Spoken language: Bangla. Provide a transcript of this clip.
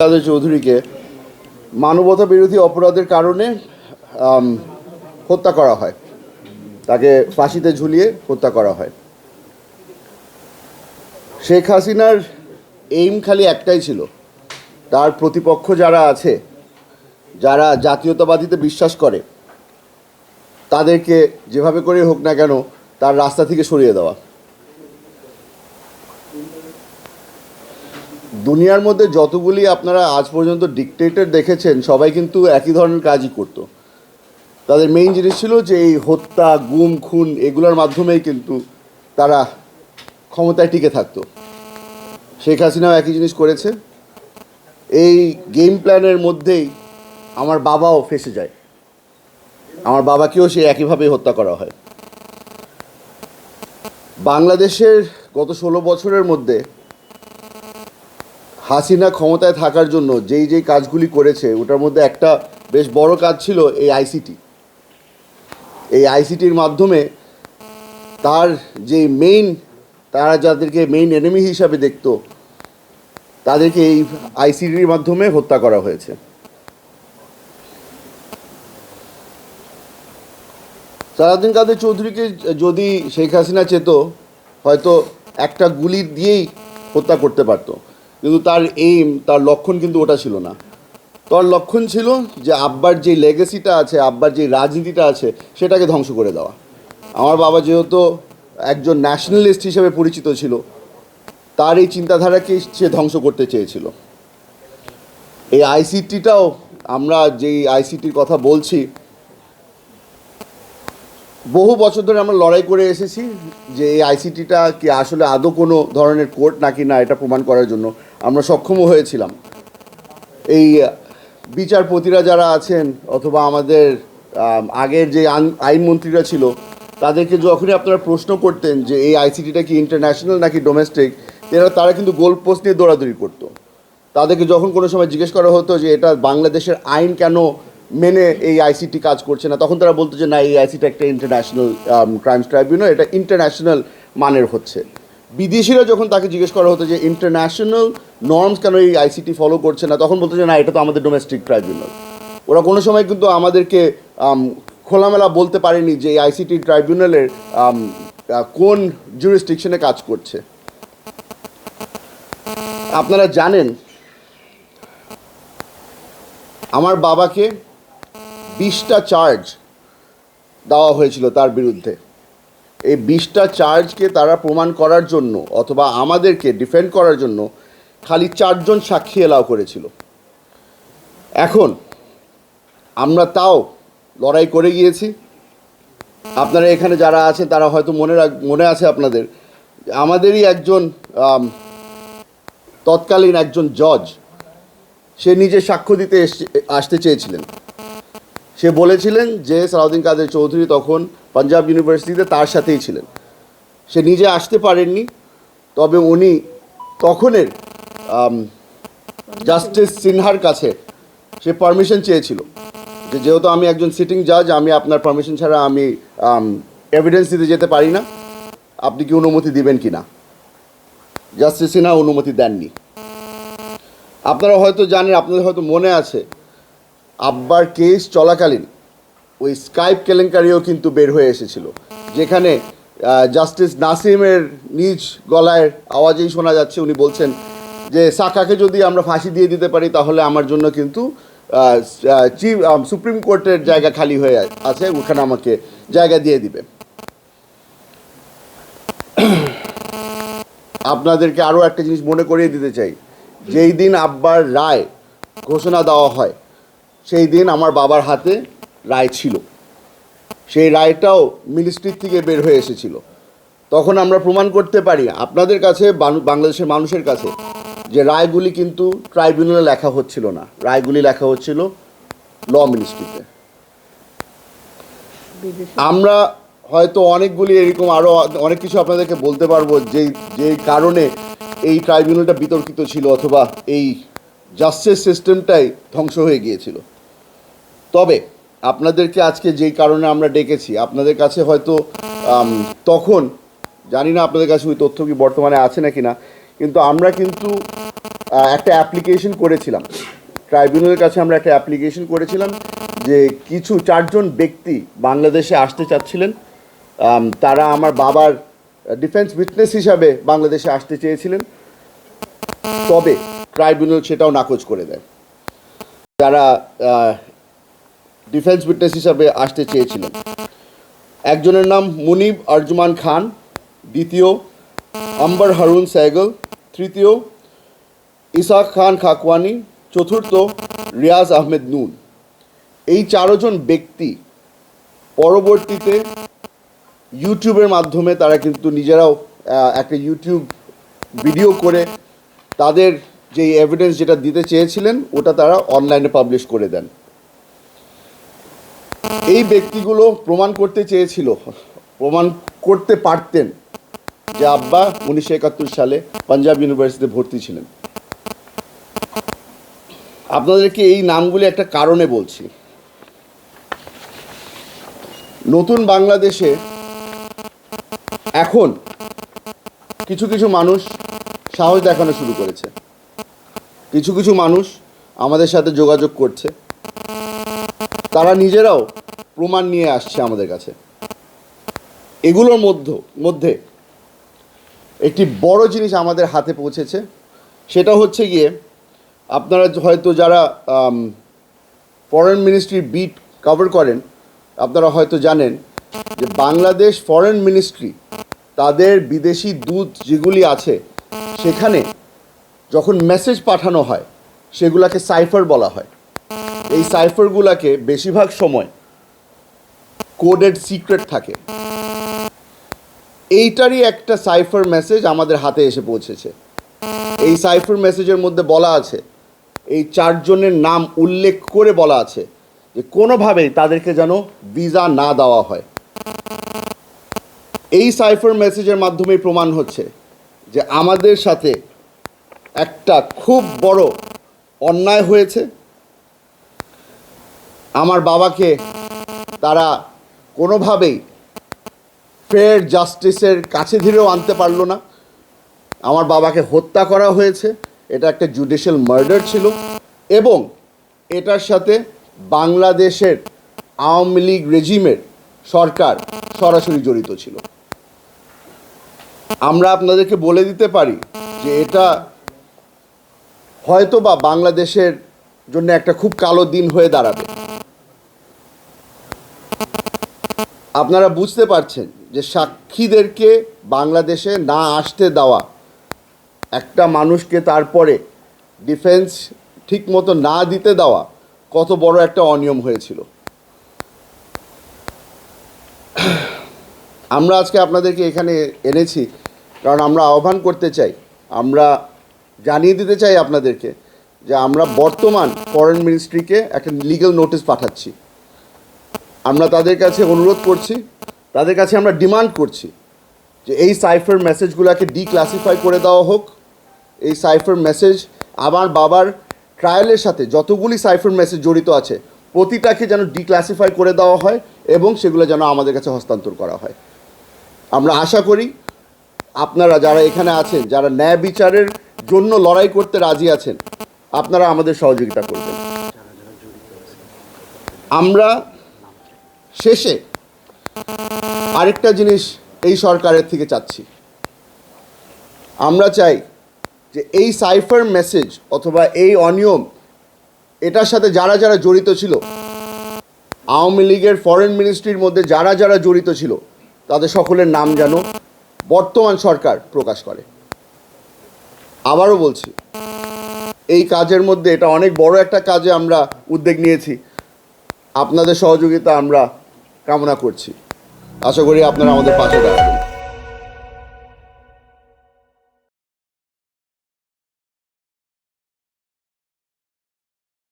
কাদের চৌধুরীকে মানবতা বিরোধী অপরাধের কারণে হত্যা করা হয়। তাকে ফাঁসিতে ঝুলিয়ে হত্যা করা হয়। শেখ হাসিনার এইম খালি একটাই ছিল। তার প্রতিপক্ষ যারা আছে, যারা জাতীয়তাবাদীতে বিশ্বাস করে, তাদেরকে যেভাবে করে হোক না কেন তার রাস্তা থেকে সরিয়ে দেওয়া। দুনিয়ার মধ্যে যতগুলি আপনারা আজ পর্যন্ত ডিকটেটর দেখেছেন, সবাই কিন্তু একই ধরনের কাজই করতো। তাদের মেইন জিনিস ছিল যে এই হত্যা, গুম, খুন এগুলোর মাধ্যমেই কিন্তু তারা ক্ষমতায় টিকে থাকতো। শেখ হাসিনাও একই জিনিস করেছে। এই গেম প্ল্যানের মধ্যেই আমার বাবাও ফেসে যায়। আমার বাবাকেও সে একইভাবে হত্যা করা হয়। বাংলাদেশের গত ষোলো বছরের মধ্যে হাসিনা ক্ষমতায় থাকার জন্য যেই যেই কাজগুলি করেছে, ওটার মধ্যে একটা বেশ বড় কাজ ছিল এই আইসিটি এই আইসিটির মাধ্যমে তার যে মেইন তারা যাদেরকে মেইন এনিমি হিসাবে দেখতো, তাদেরকে এই আইসিটির মাধ্যমে হত্যা করা হয়েছে। সালাউদ্দিন কাদের চৌধুরীকে যদি শেখ হাসিনা চেত, হয়তো একটা গুলি দিয়েই হত্যা করতে পারতো। কিন্তু তার এইম তার লক্ষণ কিন্তু ওটা ছিল না। তার লক্ষণ ছিল যে আব্বার যে লেগেসিটা আছে, আব্বার যে রাজনীতিটা আছে, সেটাকে ধ্বংস করে দেওয়া। আমার বাবা যেহেতু একজন ন্যাশনালিস্ট হিসেবে পরিচিত ছিল, তার এই চিন্তাধারাকে সে ধ্বংস করতে চেয়েছিল। এই আইসিটিটাও আমরা যেই আইসিটির কথা বলছি, বহু বছর ধরে আমরা লড়াই করে এসেছি যে এই আইসিটিটা কি আসলে আদৌ কোনো ধরনের কোর্ট নাকি না, এটা প্রমাণ করার জন্য। আমরা সক্ষমও হয়েছিলাম। এই বিচারপতিরা যারা আছেন অথবা আমাদের আগের যে আইন- আইনমন্ত্রীরা ছিল, তাদেরকে যখনই আপনারা প্রশ্ন করতেন যে এই আইসিটিটা কি ইন্টারন্যাশনাল নাকি ডোমেস্টিক এরা, তারা কিন্তু গোল পোস্ট নিয়ে দৌড়াদৌড়ি করতো। তাদেরকে যখন কোনো সময় জিজ্ঞেস করা হতো যে এটা বাংলাদেশের আইন কেন মেনে এই আইসিটি কাজ করছে না, তখন তারা বলতো যে না, এই আইসিটা একটা ইন্টারন্যাশনাল ক্রাইমস ট্রাইব্যুনাল এটা ইন্টারন্যাশনাল মানের হচ্ছে। বিদেশিরা যখন তাকে জিজ্ঞেস করা হতো যে ইন্টারন্যাশনাল নর্মস কেন এই আইসিটি ফলো করছে না? তখন বলতো যে, না, এটা তো আমাদের ডোমেস্টিক ট্রাইব্যুনাল ওরা কোনো সময় কিন্তু আমাদেরকে খোলামেলা বলতে পারেনি যে, এই আইসিটি ট্রাইব্যুনালের কোন জুরিস্টিকশনে কাজ করছে। আপনারা জানেন, আমার বাবাকে বিশটা চার্জ দেওয়া হয়েছিল তার বিরুদ্ধে। এই বিশটা চার্জকে তারা প্রমাণ করার জন্য অথবা আমাদেরকে ডিফেন্ড করার জন্য খালি চারজন সাক্ষী এলাও করেছিল। এখন আমরা তাও লড়াই করে গিয়েছি। আপনারা এখানে যারা আছেন, তারা হয়তো মনে রাখ, মনে আছে আপনাদের। আমাদেরই একজন তৎকালীন একজন জজ, সে নিজে সাক্ষ্য দিতে আসতে চেয়েছিলেন। সে বলেছিলেন যে সালাউদ্দিন কাদের চৌধুরী তখন পাঞ্জাব ইউনিভার্সিটিতে তার সাথেই ছিলেন। সে নিজে আসতে পারেননি, তবে উনি তখনের জাস্টিস সিনহার কাছে সে পারমিশন চেয়েছিল যে যেহেতু আমি একজন সিটিং জাজ আমি আপনার পারমিশন ছাড়া আমি এভিডেন্স দিতে যেতে পারি না। আপনি কি অনুমতি দিবেন কি না? জাস্টিস সিনহা অনুমতি দেননি। আপনারা হয়তো জানেন, আপনাদের হয়তো মনে আছে আব্বার কেস চলাকালীন ওই স্কাইপ কেলেঙ্কারিও কিন্তু বের হয়ে এসেছিল। যেখানে জাস্টিস নাসিমের নিজ গলায় আওয়াজেই শোনা যাচ্ছে, উনি বলছেন যে, সাকাকে যদি আমরা ফাঁসি দিয়ে দিতে পারি, তাহলে আমার জন্য কিন্তু চিফ সুপ্রিম কোর্টের জায়গা খালি হয়ে আছে, ওখানে আমাকে জায়গা দিয়ে দিবে। আপনাদেরকে আরও একটা জিনিস মনে করিয়ে দিতে চাই। যেই দিন আব্বার রায় ঘোষণা দেওয়া হয় সেই দিন আমার বাবার হাতে রায় ছিল। সেই রায়টাও মিনিস্ট্রির থেকে বের হয়ে এসেছিল। তখন আমরা প্রমাণ করতে পারি আপনাদের কাছে বাংলাদেশের মানুষের কাছে যে রায়গুলি কিন্তু ট্রাইব্যুনালে লেখা হচ্ছিল না। রায়গুলি লেখা হচ্ছিল ল মিনিস্ট্রিতে আমরা হয়তো অনেকগুলি এরকম আরও অনেক কিছু আপনাদেরকে বলতে পারব যেই যেই কারণে এই ট্রাইব্যুনালটা বিতর্কিত ছিল অথবা এই জাস্টিস সিস্টেমটাই ধ্বংস হয়ে গিয়েছিল। তবে আপনাদেরকে আজকে যেই কারণে আমরা ডেকেছি, আপনাদের কাছে হয়তো তখন, জানি না আপনাদের কাছে ওই তথ্য কি বর্তমানে আছে নাকি না, কিন্তু আমরা কিন্তু একটা অ্যাপ্লিকেশন করেছিলাম। ট্রাইব্যুনালের কাছে আমরা একটা অ্যাপ্লিকেশন করেছিলাম যে কিছু চারজন ব্যক্তি বাংলাদেশে আসতে চাচ্ছিলেন। তারা আমার বাবার ডিফেন্স উইটনেস হিসাবে বাংলাদেশে আসতে চেয়েছিলেন। তবে ট্রাইব্যুনাল সেটাও নাকচ করে দেয়। যারা ডিফেন্স উইটনেস হিসাবে আসতে চেয়েছিলেন। একজনের নাম মুনিব আরজুমান খান, দ্বিতীয় আম্বার হারুন সাইগল তৃতীয় ইসাক খান খাকওয়ানি, চতুর্থ রিয়াজ আহমেদ নুন। এই চারজন ব্যক্তি পরবর্তীতে ইউটিউবের মাধ্যমে তারা কিন্তু নিজেরাও একটা ইউটিউব ভিডিও করে তাদের যে এভিডেন্স যেটা দিতে চেয়েছিলেন, ওটা তারা অনলাইনে পাবলিশ করে দেন। এই ব্যক্তিগুলো প্রমাণ করতে চেয়েছিল, প্রমাণ করতে পারতেন যে আব্বা উনিশশো একাত্তর সালে পাঞ্জাব ইউনিভার্সিটিতে ভর্তি ছিলেন। আপনাদেরকে এই নামগুলি একটা কারণে বলছি। নতুন বাংলাদেশে এখন কিছু কিছু মানুষ সাহস দেখানো শুরু করেছে। কিছু কিছু মানুষ আমাদের সাথে যোগাযোগ করছে। তারা নিজেরাও প্রমাণ নিয়ে আসছে আমাদের কাছে। এগুলোর মধ্য, মধ্যে একটি বড় জিনিস আমাদের হাতে পৌঁছেছে, সেটা হচ্ছে গিয়ে আপনারা হয়তো যারা ফরেন মিনিস্ট্রির বিট কভার করেন, আপনারা হয়তো জানেন যে বাংলাদেশ ফরেন মিনিস্ট্রি তাদের বিদেশি দূত যেগুলি আছে, সেখানে যখন মেসেজ পাঠানো হয়, সেগুলোকে সাইফার বলা হয়। এই সাইফারগুলোকে বেশিরভাগ সময় কোডেড সিক্রেট থাকে। এইটারই একটা সাইফার মেসেজ আমাদের হাতে এসে পৌঁছেছে। এই সাইফার মেসেজের মধ্যে বলা আছে, এই চারজনের নাম উল্লেখ করে বলা আছে যে কোনোভাবেই তাদেরকে যেন ভিসা না দেওয়া হয়। এই সাইফার মেসেজের মাধ্যমে প্রমাণ হচ্ছে যে আমাদের সাথে একটা খুব বড় অন্যায় হয়েছে। আমার বাবাকে তারা কোনোভাবেই ফেয়ার জাস্টিসের কাছে ধীরেও আনতে পারল না। আমার বাবাকে হত্যা করা হয়েছে। এটা একটা জুডিশিয়াল মার্ডার ছিল এবং এটার সাথে বাংলাদেশের আওয়ামী লীগ রেজিমের সরকার সরাসরি জড়িত ছিল। আমরা আপনাদেরকে বলে দিতে পারি যে এটা হয়তো বা বাংলাদেশের জন্য একটা খুব কালো দিন হয়ে দাঁড়াবে। আপনারা বুঝতে পারছেন যে সাক্ষীদেরকে বাংলাদেশে না আসতে দেওয়া, একটা মানুষকে তারপরে ডিফেন্স ঠিক মতো না দিতে দেওয়া কত বড় একটা অনিয়ম হয়েছিল। আমরা আজকে আপনাদেরকে এখানে এনেছি, কারণ আমরা আহ্বান করতে চাই, আমরা জানিয়ে দিতে চাই আপনাদেরকে যে আমরা বর্তমান ফরেন মিনিস্ট্রিকে একটা লিগ্যাল নোটিশ পাঠাচ্ছি। আমরা তাদের কাছে অনুরোধ করছি, তাদের কাছে আমরা ডিমান্ড করছি যে এই সাইফার মেসেজগুলোকে ডিক্লাসিফাই করে দেওয়া হোক। এই সাইফার মেসেজ আমার বাবার ট্রায়ালের সাথে যতগুলি সাইফার মেসেজ জড়িত আছে, প্রতিটাকে যেন ডিক্লাসিফাই করে দেওয়া হয় এবং সেগুলো যেন আমাদের কাছে হস্তান্তর করা হয়। আমরা আশা করি আপনারা যারা এখানে আছেন, যারা ন্যায় বিচারের জন্য লড়াই করতে রাজি আছেন, আপনারা আমাদের সহযোগিতা করবেন। আমরা শেষে আরেকটা জিনিস এই সরকারের থেকে চাচ্ছি। আমরা চাই যে এই সাইফার মেসেজ অথবা এই অনিয়ম এটার সাথে যারা যারা জড়িত ছিল, আওয়ামী লীগের ফরেন মিনিস্ট্রির মধ্যে যারা যারা জড়িত ছিল, তাদের সকলের নাম যেন বর্তমান সরকার প্রকাশ করে। আবারও বলছি, এই কাজের মধ্যে এটা অনেক বড় একটা কাজে আমরা উদ্যোগ নিয়েছি। আপনাদের সহযোগিতা আমরা কামনা করছি। আশা করি আপনারা আমাদের পাশে দাঁড়াবেন।